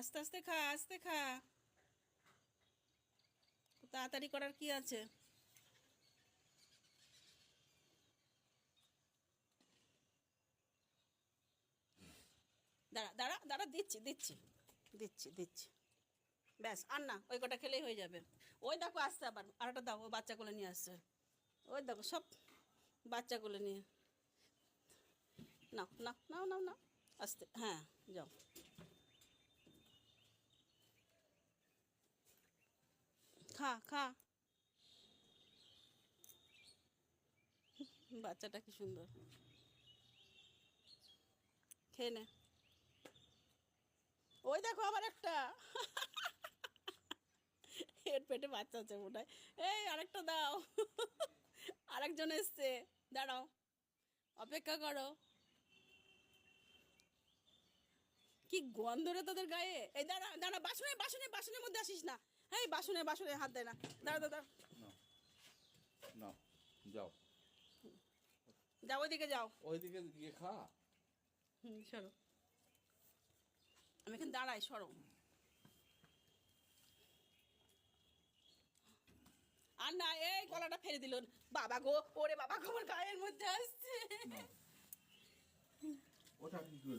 আস্তে আস্তে খা আস্তে খা। তাড়াতাড়ি করার কি আছে? দাঁড়া দাঁড়া দাঁড়া, দিচ্ছি দিচ্ছি। দিচ্ছি দিচ্ছি। ব্যাস, আর না, ওই কটা খেলেই হয়ে যাবে। ওই দেখো, আসছে আবার। আরেকটা দাও ওই বাচ্চাগুলো নিয়ে আসছে। ওই দেখো, সব বাচ্চাগুলো নিয়ে। নাও নাও নাও নাও নাও। আসতে হ্যাঁ যাও। খা খা। বাচ্চাটা কি সুন্দর। খেয়ে ওই দেখো আবার একটা। এর পেটে বাচ্চা আছে মোটায় এই আরেকটা দাও। আরেকজন এসছে। দাঁড়াও। অপেক্ষা করো। কি গন্ধ রে তোদের গায়ে। এই দাঁড়া দাঁড়া, বাসনে বাসনে, বাসনের মধ্যে আসিস না। এই বাসনে বাসনে হাত দেয় না। দাঁড়া দাঁড়া নাও। যাও। যাও ওইদিকে যাও। ওইদিকে গিয়ে খা। হুম সরো। আমি এখানে দাঁড়াই সরো। আর না এই গলাটা ফেলে দিল। বাবা গো ওরে বাবা গো আমার গায়ের মধ্যে আসছে।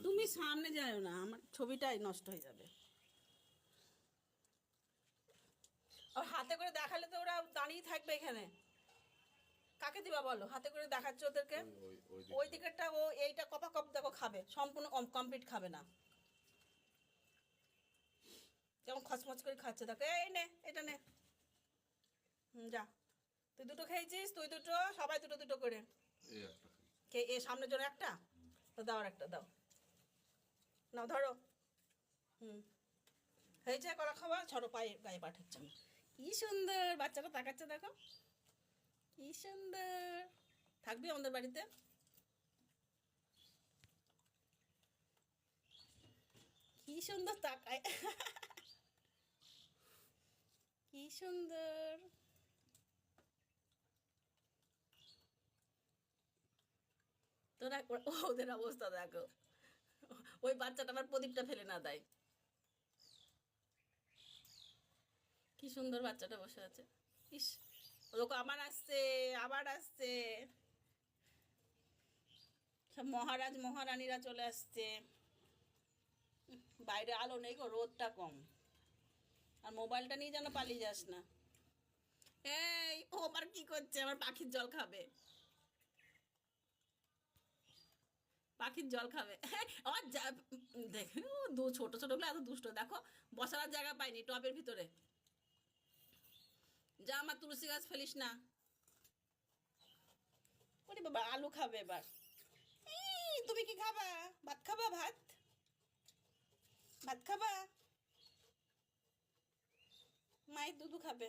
তুমি সামনে যাও না আমার ছবিটাই নষ্ট হয়ে যাবে আর হাতে করে দেখালে তো ওরা দাঁড়িয়ে থাকবে এখানে। কাকে দিবা বলো? হাতে করে দেখাচ্ছ ওদেরকে? ওই ওই দিকে। ওই দিকেরটা ও এইটা কপা কপ দেখো খাবে সম্পূর্ণ কমপ্লিট খাবে না। যেমন খচমচ করে খাচ্ছে দেখো এই নে এটা নে। হুম যা। তুই দুটো খেয়েছিস তুই দুটো সবাই দুটো দুটো করে। একটা কে এ সামনের জন্য একটা? তো দাও আর একটা দাও। নাও ধরো। হুম। হয়েছে কলা খাওয়া ছড়ো পায়ে গায়ে পাঠাচ্ছে আমি। কি সুন্দর বাচ্চাটা তাকাচ্ছে দেখো। কি সুন্দর। থাকবি আমাদের বাড়িতে? কি সুন্দর তাকায়। কি সুন্দর। তোরা ওদের অবস্থা দেখো। ওই বাচ্চাটা আবার প্রদীপটা ফেলে না দেয়। কি সুন্দর বাচ্চাটা বসে আছে। ইস ওকে আবার আসছে আবার আসছে। সব মহারাজ, মহারানীরা চলে আসছে। বাইরে আলো নেই গো, রোদটা কম। আর মোবাইলটা নিয়ে যেন পালিয়ে যাস না। এই, ও আবার কি করছে? আমার পাখির জল খাবে। পাখির জল খাবে। আমার দেখো দু, ছোট এত দুষ্ট। দেখো, বসার জায়গা পাইনি টবের ভিতরে। যা, আমার তুলসী গাছ ফেলিস না। ওরে বাবা, আলু খাবে এবার। তুমি কি খাবা? ভাত খাবা, ভাত? ভাত খাবা? মায়ের দুধু খাবে।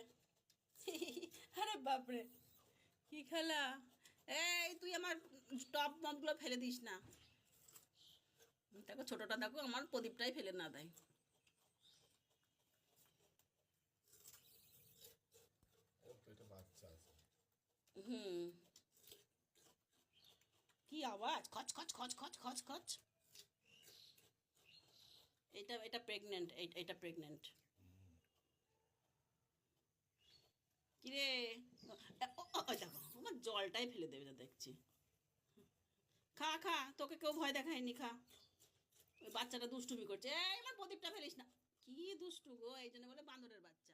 আরে বাপরে, কি খেলা? এই, তুই আমার টপ মপগুলো ফেলে দিস না। দেখো ছোটটা দেখো, আমার প্রদীপটাই ফেলে না দেয়। ও, ও, দেখো জলটাই ফেলে দেবে দেখছি। খা খা তোকে কেউ ভয় দেখায়নি খা। ওই বাচ্চাটা দুষ্টুমি করছে। এই আমার প্রদীপটা ফেলিস না। কি দুষ্টু গো এই জন্য বলে বান্দরের বাচ্চা।